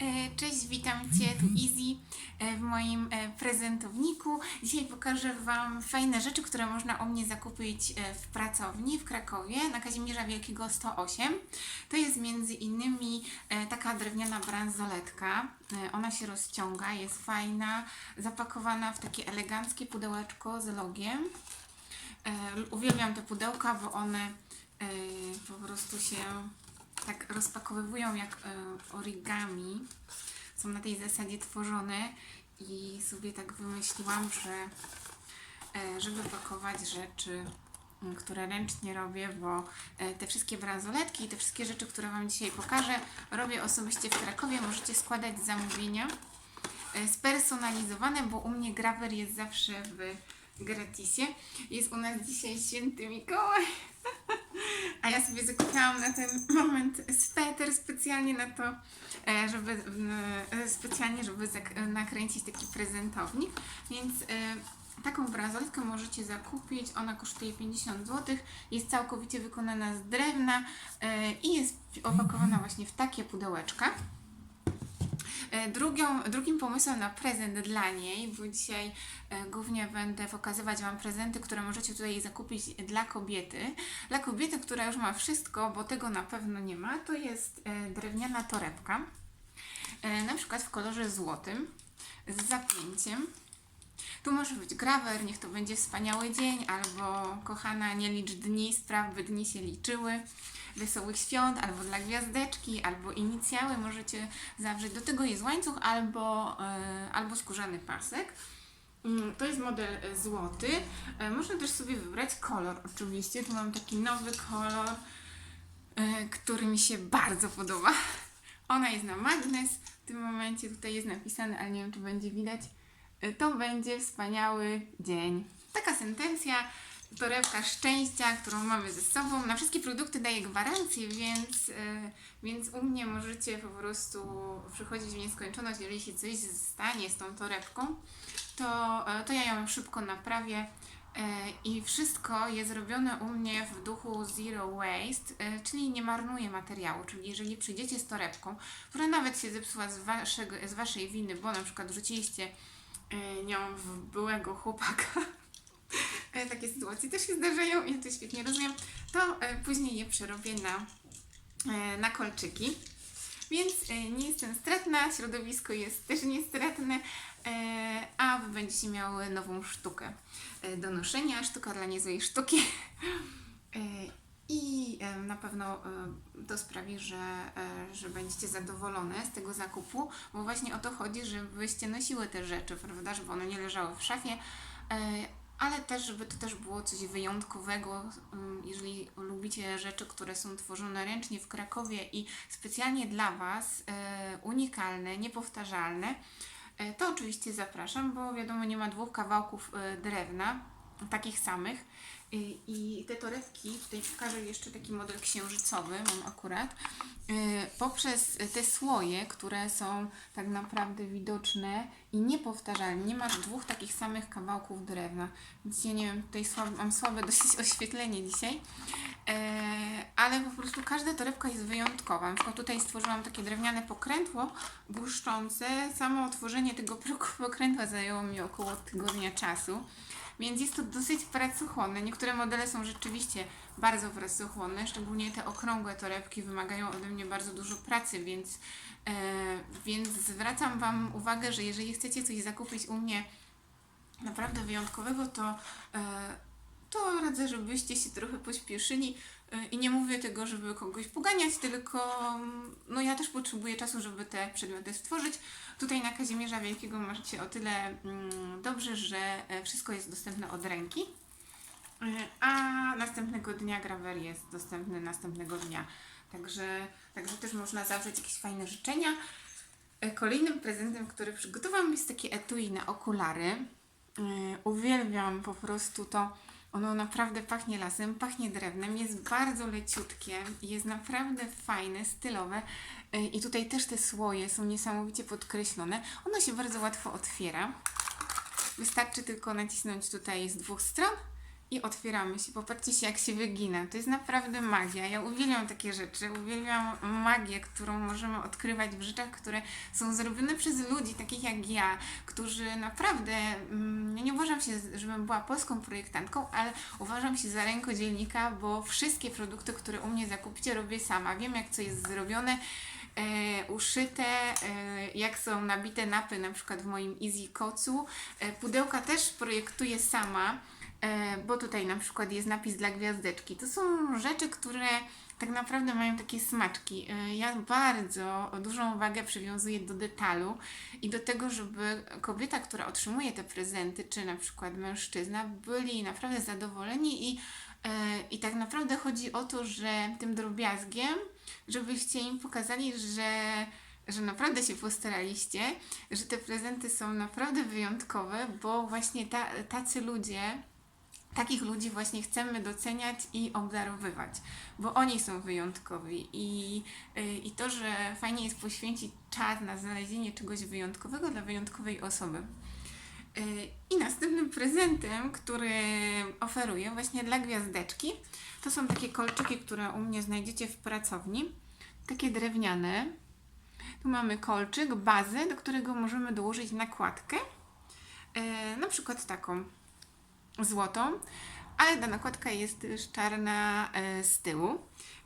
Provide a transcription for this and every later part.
E, Cześć, witam Cię, tu Easy e, w moim e, prezentowniku. Dzisiaj pokażę Wam fajne rzeczy, które można u mnie zakupić w pracowni w Krakowie na Kazimierza Wielkiego 108. To jest między innymi taka drewniana bransoletka. Ona się rozciąga, jest fajna, zapakowana w takie eleganckie pudełeczko z logiem. Uwielbiam te pudełka, bo one po prostu się tak rozpakowywują jak e, origami. Są na tej zasadzie tworzone i sobie tak wymyśliłam, że e, żeby pakować rzeczy, które ręcznie robię, bo e, te wszystkie bransoletki i te wszystkie rzeczy, które Wam dzisiaj pokażę, robię osobiście w Krakowie. Możecie składać zamówienia spersonalizowane, bo u mnie grawer jest zawsze w gratisie. Jest u nas dzisiaj święty Mikołaj. Ja sobie zakupiłam na ten moment sweter specjalnie na to, e, żeby e, specjalnie, żeby nakręcić taki prezentownik. Więc e, taką bransoletkę możecie zakupić. Ona kosztuje 50 zł. Jest całkowicie wykonana z drewna i jest opakowana właśnie w takie pudełeczka. E, Drugią, drugim pomysłem na prezent dla niej, bo dzisiaj e, głównie będę pokazywać Wam prezenty, które możecie tutaj zakupić dla kobiety. Dla kobiety, która już ma wszystko, bo tego na pewno nie ma, to jest e, drewniana torebka. Na przykład w kolorze złotym z zapięciem. Tu może być grawer, niech to będzie wspaniały dzień, albo kochana, nie licz dni, spraw, by dni się liczyły. Wesołych świąt, albo dla gwiazdeczki, albo inicjały możecie zawrzeć. Do tego jest łańcuch, albo, e, albo skórzany pasek. Mm, To jest model e, złoty. E, Można też sobie wybrać kolor, oczywiście. Tu mam taki nowy kolor, który mi się bardzo podoba. Ona jest na magnes. W tym momencie tutaj jest napisane, ale nie wiem, czy będzie widać. To będzie wspaniały dzień. Taka sentencja, torebka szczęścia, którą mamy ze sobą. Na wszystkie produkty daję gwarancję, więc, e, więc u mnie możecie po prostu przychodzić w nieskończoność. Jeżeli się coś stanie z tą torebką, to, e, to ja ją szybko naprawię. E, I wszystko jest robione u mnie w duchu zero waste, czyli nie marnuję materiału. Czyli jeżeli przyjdziecie z torebką, która nawet się zepsuła z, waszego, z waszej winy, bo na przykład rzuciliście nią w byłego chłopaka, e, takie sytuacje też się zdarzają i ja to świetnie rozumiem, to e, później je przerobię na, e, na kolczyki. Więc nie jestem stratna, środowisko jest też niestratne, a Wy będziecie miały nową sztukę do noszenia, sztuka dla niezłej sztuki. I na pewno to sprawi, że, e, że będziecie zadowolone z tego zakupu, bo właśnie o to chodzi, żebyście nosiły te rzeczy, prawda, żeby one nie leżały w szafie, e, ale też, żeby to też było coś wyjątkowego, jeżeli lubicie rzeczy, które są tworzone ręcznie w Krakowie i specjalnie dla Was, e, unikalne, niepowtarzalne, to oczywiście zapraszam, bo wiadomo, nie ma dwóch kawałków drewna, takich samych. I, I te torebki, tutaj pokażę jeszcze taki model księżycowy, mam akurat, e, poprzez te słoje, które są tak naprawdę widoczne i niepowtarzalne. Nie masz dwóch takich samych kawałków drewna. Więc ja nie wiem, tutaj słabe, mam słabe dosyć oświetlenie dzisiaj. E, ale po prostu każda torebka jest wyjątkowa. Na przykład tutaj stworzyłam takie drewniane pokrętło błyszczące. Samo otworzenie tego pokrętła zajęło mi około tygodnia czasu. Więc jest to dosyć pracochłonne. Niektóre modele są rzeczywiście bardzo pracochłonne, szczególnie te okrągłe torebki wymagają ode mnie bardzo dużo pracy, więc, e, więc zwracam Wam uwagę, że jeżeli chcecie coś zakupić u mnie naprawdę wyjątkowego, to, e, to radzę, żebyście się trochę pośpieszyli. E, I nie mówię tego, żeby kogoś poganiać, tylko no ja też potrzebuję czasu, żeby te przedmioty stworzyć. Tutaj na Kazimierza Wielkiego macie o tyle mm, dobrze, że e, wszystko jest dostępne od ręki. E, A następnego dnia grawer jest dostępny następnego dnia. Także, także też można zawrzeć jakieś fajne życzenia. E, Kolejnym prezentem, który przygotowałam jest takie etui na okulary. E, Uwielbiam po prostu to. Ono naprawdę pachnie lasem, pachnie drewnem, jest bardzo leciutkie, jest naprawdę fajne, stylowe. I tutaj też te słoje są niesamowicie podkreślone. Ono się bardzo łatwo otwiera. Wystarczy tylko nacisnąć tutaj z dwóch stron i otwieramy się. Popatrzcie się, jak się wygina. To jest naprawdę magia. Ja uwielbiam takie rzeczy. Uwielbiam magię, którą możemy odkrywać w rzeczach, które są zrobione przez ludzi, takich jak ja, którzy naprawdę. Mm, ja nie uważam się, żebym była polską projektantką, ale uważam się za rękodzielnika, bo wszystkie produkty, które u mnie zakupicie, robię sama. Wiem, jak co jest zrobione. E, uszyte, e, jak są nabite napy, na przykład w moim Easy Kocu. E, pudełka też projektuję sama. E, bo tutaj na przykład jest napis dla gwiazdeczki. To są rzeczy, które tak naprawdę mają takie smaczki. E, Ja bardzo dużą wagę przywiązuję do detalu i do tego, żeby kobieta, która otrzymuje te prezenty, czy na przykład mężczyzna, byli naprawdę zadowoleni i, e, i tak naprawdę chodzi o to, że tym drobiazgiem, żebyście im pokazali, że że naprawdę się postaraliście, że te prezenty są naprawdę wyjątkowe, bo właśnie ta, tacy ludzie, takich ludzi właśnie chcemy doceniać i obdarowywać, bo oni są wyjątkowi i, y, i to, że fajnie jest poświęcić czas na znalezienie czegoś wyjątkowego dla wyjątkowej osoby. Y, I następnym prezentem, który oferuję właśnie dla gwiazdeczki, to są takie kolczyki, które u mnie znajdziecie w pracowni. Takie drewniane. Tu mamy kolczyk, bazę, do którego możemy dołożyć nakładkę. Y, na przykład taką złotą, ale ta nakładka jest też czarna e, z tyłu,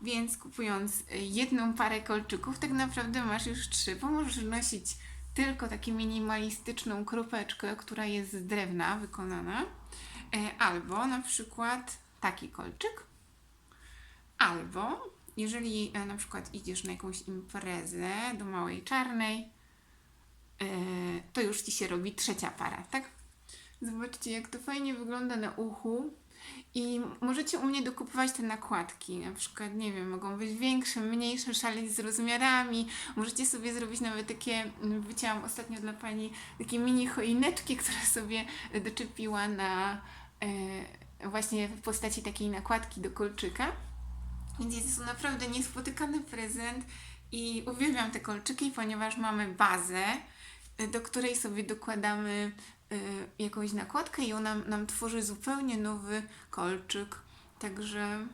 więc kupując e, jedną parę kolczyków, tak naprawdę masz już trzy, bo możesz nosić tylko taką minimalistyczną kropeczkę, która jest z drewna wykonana, e, albo na przykład taki kolczyk, albo jeżeli na przykład idziesz na jakąś imprezę do małej czarnej, to już ci się robi trzecia para, tak? Zobaczcie, jak to fajnie wygląda na uchu. I możecie u mnie dokupować te nakładki. Na przykład, nie wiem, mogą być większe, mniejsze, szaleć z rozmiarami. Możecie sobie zrobić nawet takie, wycięłam ostatnio dla Pani takie mini choineczki, które sobie doczepiła na e, właśnie w postaci takiej nakładki do kolczyka. Więc jest to naprawdę niespotykany prezent i uwielbiam te kolczyki, ponieważ mamy bazę, do której sobie dokładamy y, jakąś nakładkę i ona nam tworzy zupełnie nowy kolczyk. Także,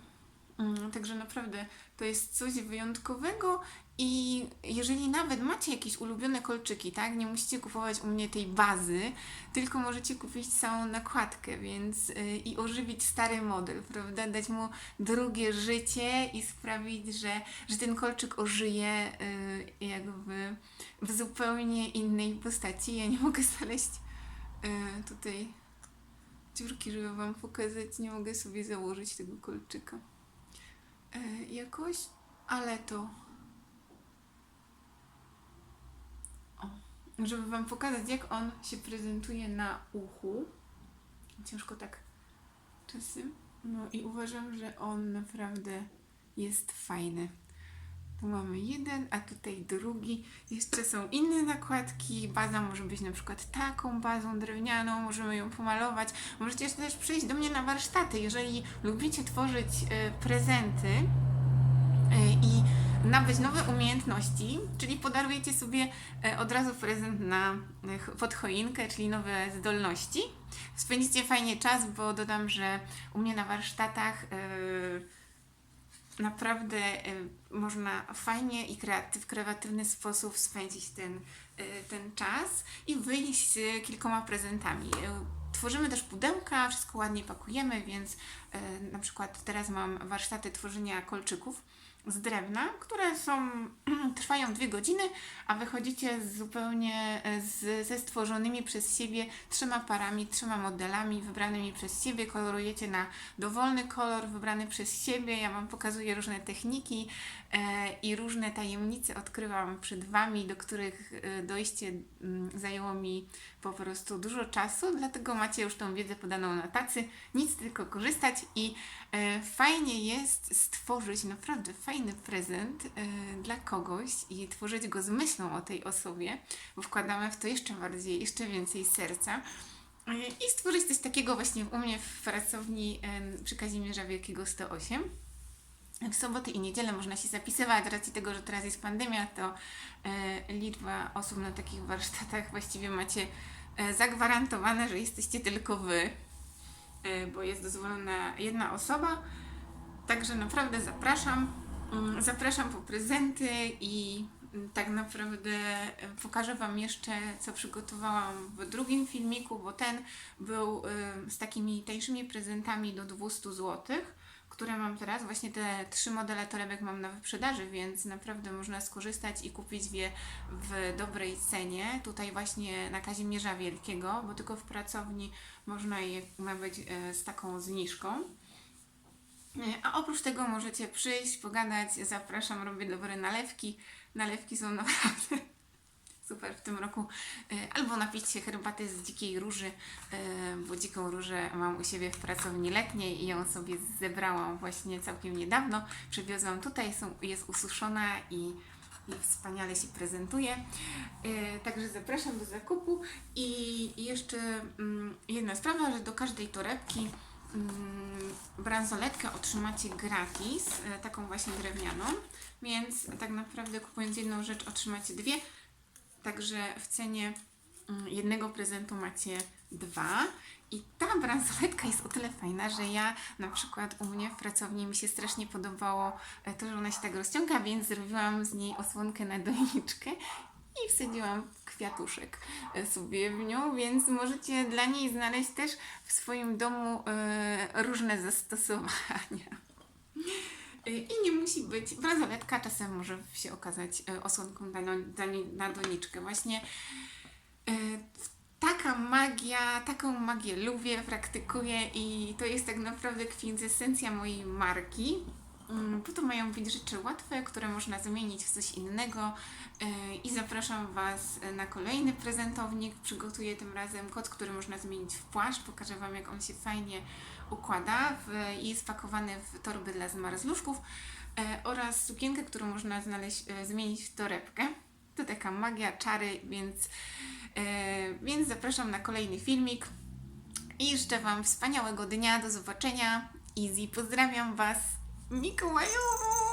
mm, także naprawdę to jest coś wyjątkowego i jeżeli nawet macie jakieś ulubione kolczyki, tak, nie musicie kupować u mnie tej bazy, tylko możecie kupić całą nakładkę, więc yy, i ożywić stary model, prawda, dać mu drugie życie i sprawić, że, że ten kolczyk ożyje yy, jakby w zupełnie innej postaci. Ja nie mogę znaleźć yy, tutaj dziurki, żeby Wam pokazać, nie mogę sobie założyć tego kolczyka. Yy, jakoś, ale to żeby Wam pokazać, jak on się prezentuje na uchu. Ciężko tak czasem. No i uważam, że on naprawdę jest fajny. Tu mamy jeden, a tutaj drugi. Jeszcze są inne nakładki. Baza może być na przykład taką bazą drewnianą, możemy ją pomalować. Możecie też przyjść do mnie na warsztaty, jeżeli lubicie tworzyć e, prezenty e, i nabyć nowe umiejętności, czyli podarujecie sobie e, od razu prezent na e, pod choinkę, czyli nowe zdolności. Spędzicie fajnie czas, bo dodam, że u mnie na warsztatach e, naprawdę można fajnie i kreatyw, kreatywny sposób spędzić ten, ten czas i wyjść z kilkoma prezentami. Tworzymy też pudełka, wszystko ładnie pakujemy, więc na przykład teraz mam warsztaty tworzenia kolczyków z drewna, które są, trwają dwie godziny, a wychodzicie zupełnie e, z, ze stworzonymi przez siebie trzema parami, trzema modelami wybranymi przez siebie. Kolorujecie na dowolny kolor wybrany przez siebie. Ja Wam pokazuję różne techniki e, i różne tajemnice odkrywam przed Wami, do których e, dojście mm, zajęło mi po prostu dużo czasu, dlatego macie już tą wiedzę podaną na tacy. Nic tylko korzystać i fajnie jest stworzyć naprawdę fajny prezent e, dla kogoś i tworzyć go z myślą o tej osobie, bo wkładamy w to jeszcze bardziej, jeszcze więcej serca. E, I stworzyć coś takiego właśnie u mnie w pracowni e, przy Kazimierza Wielkiego 108. W soboty i niedzielę można się zapisywać. Z racji tego, że teraz jest pandemia, to e, liczba osób na takich warsztatach właściwie macie e, zagwarantowane, że jesteście tylko wy. E, bo jest dozwolona jedna osoba. Także naprawdę zapraszam. Mm, Zapraszam po prezenty i mm, tak naprawdę e, pokażę Wam jeszcze, co przygotowałam w drugim filmiku, bo ten był e, z takimi tańszymi prezentami do 200 zł, które mam teraz. Właśnie te trzy modele torebek mam na wyprzedaży, więc naprawdę można skorzystać i kupić je w dobrej cenie. Tutaj właśnie na Kazimierza Wielkiego, bo tylko w pracowni można je nabyć e, z taką zniżką. Nie, A oprócz tego możecie przyjść, pogadać. Zapraszam, robię dobre nalewki. Nalewki są naprawdę super w tym roku. E, Albo napić się herbaty z dzikiej róży, e, bo dziką różę mam u siebie w pracowni letniej i ją sobie zebrałam właśnie całkiem niedawno. Przywiozłam tutaj, są, jest ususzona i, i wspaniale się prezentuje. E, Także zapraszam do zakupu. I jeszcze mm, jedna sprawa, że do każdej torebki mm, bransoletkę otrzymacie gratis, taką właśnie drewnianą, więc tak naprawdę kupując jedną rzecz otrzymacie dwie, także w cenie mm, jednego prezentu macie dwa. I ta bransoletka jest o tyle fajna, że ja na przykład u mnie w pracowni mi się strasznie podobało e, to, że ona się tak rozciąga, więc zrobiłam z niej osłonkę na doniczkę i wsadziłam kwiatuszek e, sobie w nią, więc możecie dla niej znaleźć też w swoim domu e, różne zastosowania. E, I nie musi być, bransoletka czasem może się okazać e, osłonką na, na, doniczkę. Właśnie e, taka magia, taką magię lubię, praktykuję i to jest tak naprawdę kwintesencja mojej marki. Mm, Bo to mają być rzeczy łatwe, które można zamienić w coś innego e, i zapraszam Was na kolejny prezentownik. Przygotuję tym razem kod, który można zmienić w płaszcz. Pokażę Wam, jak on się fajnie układa i jest pakowany w torby dla zmarzluszków e, oraz sukienkę, którą można znaleźć, e, zmienić w torebkę. To taka magia, czary, więc, więc zapraszam na kolejny filmik i życzę Wam wspaniałego dnia. Do zobaczenia. Easy, pozdrawiam Was. Миколаеву.